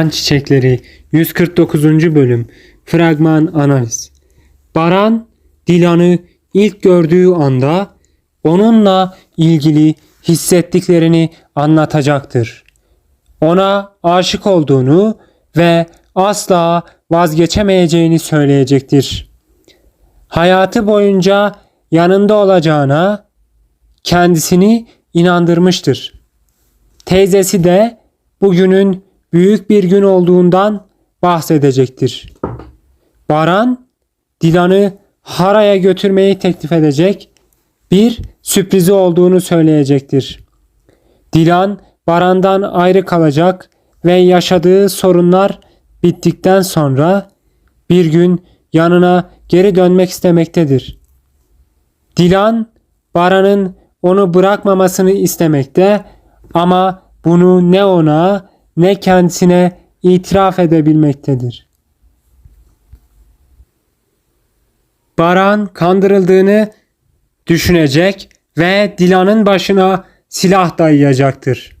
Kan Çiçekleri 149. bölüm Fragman analiz Baran Dilan'ı ilk gördüğü anda onunla ilgili hissettiklerini anlatacaktır. Ona aşık olduğunu ve asla vazgeçemeyeceğini söyleyecektir. Hayatı boyunca yanında olacağına kendisini inandırmıştır. Teyzesi de bugünün büyük bir gün olduğundan bahsedecektir. Baran, Dilan'ı Hara'ya götürmeyi teklif edecek bir sürprizi olduğunu söyleyecektir. Dilan, Baran'dan ayrı kalacak ve yaşadığı sorunlar bittikten sonra bir gün yanına geri dönmek istemektedir. Dilan, Baran'ın onu bırakmamasını istemekte ama bunu ne ona ne kendisine itiraf edebilmektedir. Baran kandırıldığını düşünecek ve Dilan'ın başına silah dayayacaktır.